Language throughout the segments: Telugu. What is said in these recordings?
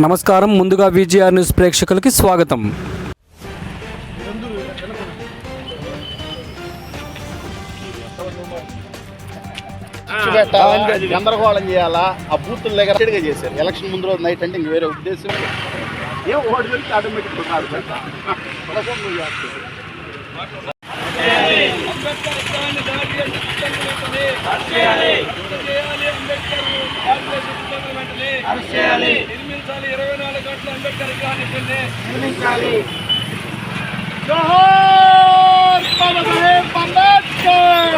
నమస్కారం. ముందుగా విజిఆర్ న్యూస్ ప్రేక్షకులకి స్వాగతం. గందరగోళం చేయాలా? ఆ బూతుల దగ్గర రెడీగా చేశారు. ఎలక్షన్ ముందు రోజు నైట్ అంటే ఇంక వేరే ఉద్దేశం. ఏం ఓడి దొరికి ఆటోమేటిక్ కాదు. నిర్మించాలి ఇరవై నాలుగు గంటల అంబేద్కర్ విగ్రహాన్ని నిర్మించాలి జోహార్ బాబా సాహెబ్ అంబేద్కర్!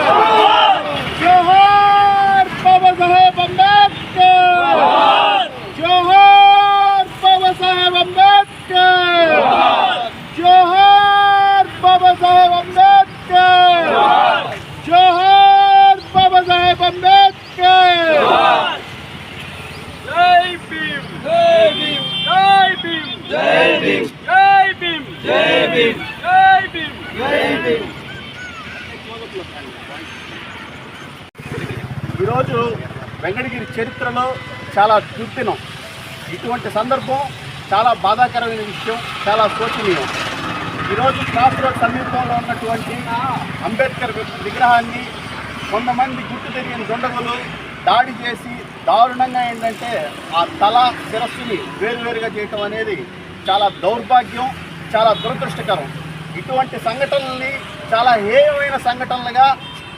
జోహార్ బాబా సాహెబ్ అంబేద్కర్! జోహార్ బాబా సాహెబ్ అంబేద్కర్! జోహార్ బాబా సాహెబ్ అంబేద్కర్! జోహార్ బాబా సాహెబ్ అంబేద్కర్! ఈరోజు వెంకటగిరి చరిత్రలో చాలా దుర్దినం. ఇటువంటి సందర్భం చాలా బాధాకరమైన విషయం చాలా శోచనీయం. ఈరోజు క్రాస్ రోడ్ సమీపంలో ఉన్నటువంటి అంబేద్కర్ విగ్రహాన్ని కొంతమంది గుర్తు తెలియని దుండగులు దాడి చేసి దారుణంగా ఏంటంటే ఆ తల శిరస్సుని వేరువేరుగా చేయటం అనేది చాలా దౌర్భాగ్యం చాలా దురదృష్టకరం. ఇటువంటి సంఘటనల్ని చాలా హేయమైన సంఘటనలుగా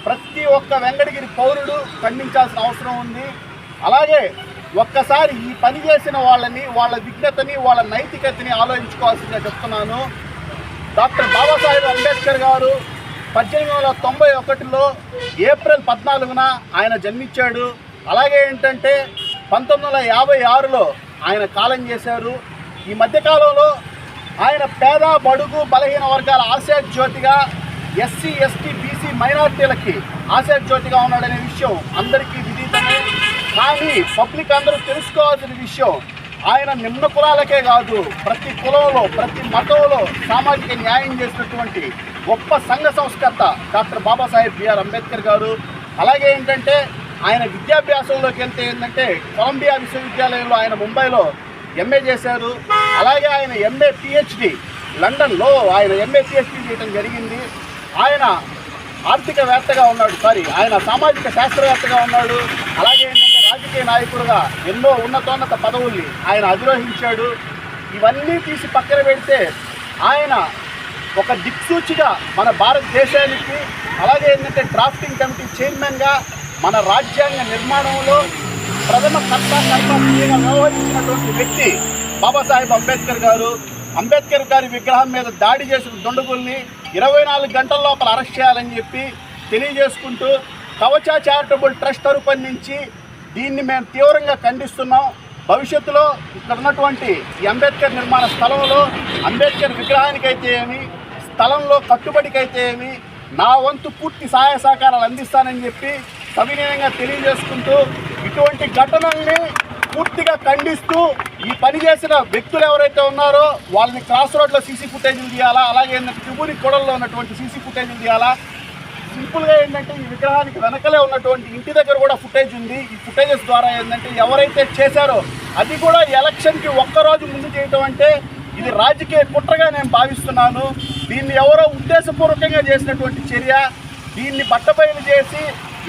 ప్రతి ఒక్క వెంకటగిరి పౌరుడు ఖండించాల్సిన అవసరం ఉంది. అలాగే ఒక్కసారి ఈ పని చేసిన వాళ్ళని వాళ్ళ విజ్ఞతని వాళ్ళ నైతికతని ఆలోచించుకోవాల్సిందిగా చెప్తున్నాను. డాక్టర్ బాబాసాహెబ్ అంబేద్కర్ గారు పద్దెనిమిది వందల తొంభై ఒకటిలో ఏప్రిల్ పద్నాలుగున ఆయన జన్మించాడు. అలాగే ఏంటంటే పంతొమ్మిది వందల యాభై ఆరులో ఆయన కాలం చేశారు. ఈ మధ్యకాలంలో ఆయన పేద బడుగు బలహీన వర్గాల ఆశయ జ్యోతిగా ఎస్సీ ఎస్టీ బీసీ మైనార్టీలకి ఆశయ జ్యోతిగా ఉన్నాడనే విషయం అందరికీ విదితమే. కానీ పబ్లిక్ అందరూ తెలుసుకోవాల్సిన విషయం ఆయన నిమ్న కులాలకే కాదు ప్రతి కులంలో ప్రతి మతంలో సామాజిక న్యాయం చేసినటువంటి గొప్ప సంఘ సంస్కర్త డాక్టర్ బాబాసాహెబ్ బిఆర్ అంబేద్కర్ గారు. అలాగే ఏంటంటే ఆయన విద్యాభ్యాసంలోకి వెళ్తే ఏంటంటే కొలంబియా విశ్వవిద్యాలయంలో ఆయన ముంబైలో ఎంఏ చేశారు. అలాగే ఆయన ఎంఏ పిహెచ్డి లండన్లో ఆయన ఎంఏ పిహెచ్డి చేయడం జరిగింది. ఆయన ఆర్థికవేత్తగా ఉన్నాడు. సారీ ఆయన సామాజిక శాస్త్రవేత్తగా ఉన్నాడు. అలాగే ఏంటంటే రాజకీయ నాయకుడుగా ఎన్నో ఉన్నతోన్నత పదవుల్ని ఆయన అధిరోహించాడు. ఇవన్నీ తీసి పక్కన పెడితే ఆయన ఒక దిక్సూచిగా మన భారతదేశానికి అలాగే ఏంటంటే డ్రాఫ్టింగ్ కమిటీ చైర్మన్గా మన రాజ్యాంగ నిర్మాణంలో ప్రథమ కర్త కర్తవ్యంగా వ్యవహరించినటువంటి వ్యక్తి బాబాసాహెబ్ అంబేద్కర్ గారు. అంబేద్కర్ గారి విగ్రహం మీద దాడి చేసిన దుండగుల్ని ఇరవై నాలుగు గంటల లోపల అరెస్ట్ చేయాలని చెప్పి తెలియజేసుకుంటూ కవచ చారిటబుల్ ట్రస్ట్ రూపొందించి దీన్ని మేము తీవ్రంగా ఖండిస్తున్నాం. భవిష్యత్తులో ఇక్కడ ఉన్నటువంటి ఈ అంబేద్కర్ నిర్మాణ స్థలంలో అంబేద్కర్ విగ్రహానికైతే ఏమి స్థలంలో కట్టుబడికైతే ఏమి నా వంతు పూర్తి సహాయ సహకారాలు అందిస్తానని చెప్పి సవినయంగా తెలియజేసుకుంటూ ఇటువంటి ఘటనల్ని పూర్తిగా ఖండిస్తూ ఈ పని చేసిన వ్యక్తులు ఎవరైతే ఉన్నారో వాళ్ళని క్రాస్ రోడ్లో సీసీ ఫుటేజీలు తీయాలా? అలాగే ఏంటంటే త్రిపురి కొడల్లో ఉన్నటువంటి సీసీ ఫుటేజీలు తీయాలా? సింపుల్గా ఏంటంటే ఈ విగ్రహానికి వెనకలే ఉన్నటువంటి ఇంటి దగ్గర కూడా ఫుటేజ్ ఉంది. ఈ ఫుటేజెస్ ద్వారా ఏంటంటే ఎవరైతే చేశారో అది కూడా ఎలక్షన్కి ఒక్కరోజు ముందు చేయటం అంటే ఇది రాజకీయ కుట్రగా నేను భావిస్తున్నాను. దీన్ని ఎవరో ఉద్దేశపూర్వకంగా చేసినటువంటి చర్య. దీన్ని బట్టబయలు చేసి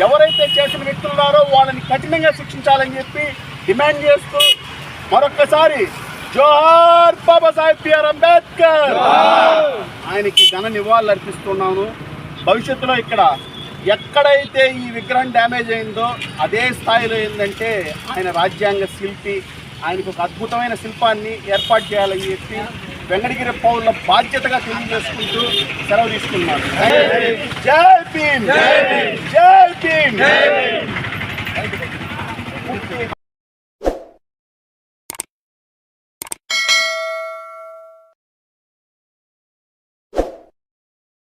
ఎవరైతే చేసిన వ్యక్తులు ఉన్నారో వాళ్ళని కఠినంగా శిక్షించాలని చెప్పి డిమాండ్ చేస్తూ మరొక్కసారి జోహార్ బాబాసాహెబ్ బిఆర్ అంబేద్కర్. ఆయనకి ఘన నివాళులు అర్పిస్తున్నాను. భవిష్యత్తులో ఇక్కడ ఎక్కడైతే ఈ విగ్రహం డ్యామేజ్ అయిందో అదే స్థాయిలో ఏంటంటే ఆయన రాజ్యాంగ శిల్పి ఆయనకు ఒక అద్భుతమైన శిల్పాన్ని ఏర్పాటు చేయాలని చెప్పి వెంకటగిరి పౌరుల బాధ్యతగా తెలియజేసుకుంటూ సెలవు తీసుకున్నాను. జై భీమ్! జై king! Amen.